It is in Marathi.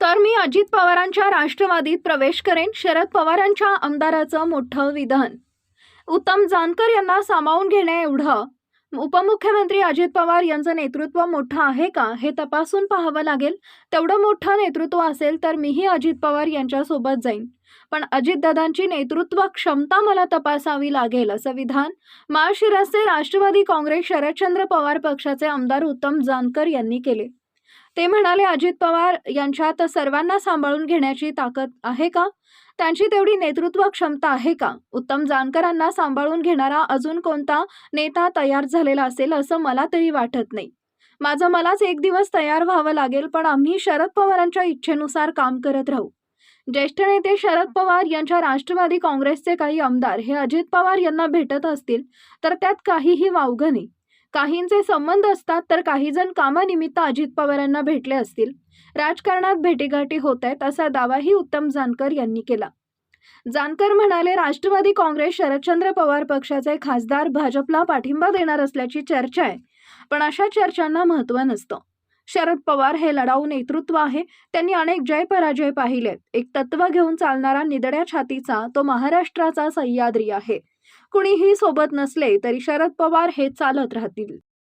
तर मी अजित पवारांच्या राष्ट्रवादीत प्रवेश करेन शरद पवारांच्या आमदाराचं मोठं विधान. उत्तम जानकर यांना सामावून घेणे एवढं. उपमुख्यमंत्री अजित पवार यांचं नेतृत्व मोठं आहे का हे तपासून पाहावं लागेल. तेवढं मोठं नेतृत्व असेल तर मीही अजित पवार यांच्यासोबत जाईन. पण अजितदादांची नेतृत्व क्षमता मला तपासावी लागेल असं विधान. माळशिरसचे राष्ट्रवादी काँग्रेस शरदचंद्र पवार पक्षाचे आमदार उत्तम जानकर यांनी केले. ते म्हणाले अजित पवार यांच्यात सर्वांना सांभाळून घेण्याची ताकद आहे का? त्यांची तेवढी नेतृत्व क्षमता आहे का? उत्तम जानकरांना सांभाळून घेणारा अजून कोणता नेता तयार झालेला असेल असं मला तरी वाटत नाही. माझं मलाच एक दिवस तयार व्हावं लागेल पण आम्ही शरद पवारांच्या इच्छेनुसार काम करत राहू. ज्येष्ठ नेते शरद पवार यांच्या राष्ट्रवादी काँग्रेसचे काही आमदार हे अजित पवार यांना भेटत असतील तर त्यात काहीही वावगं नाही. काहींचे संबंध असतात तर काही जण कामानिमित्त अजित पवारांना भेटले असतील. राजकारणात भेटीगाठी होत आहेत असा दावाही उत्तम जानकर यांनी केला. जानकर म्हणाले राष्ट्रवादी काँग्रेस शरदचंद्र पवार पक्षाचे खासदार भाजपला पाठिंबा देणार असल्याची चर्चा आहे पण अशा चर्चांना महत्त्व नसतं. शरद पवार हे लढाऊ नेतृत्व आहे त्यांनी अनेक जय पराजय पाहिलेत. एक तत्व घेऊन चालणारा निदड्या छातीचा तो महाराष्ट्राचा सह्याद्री आहे. कुणीही सोबत नसले तरी शरद पवार हे चालत राहतील.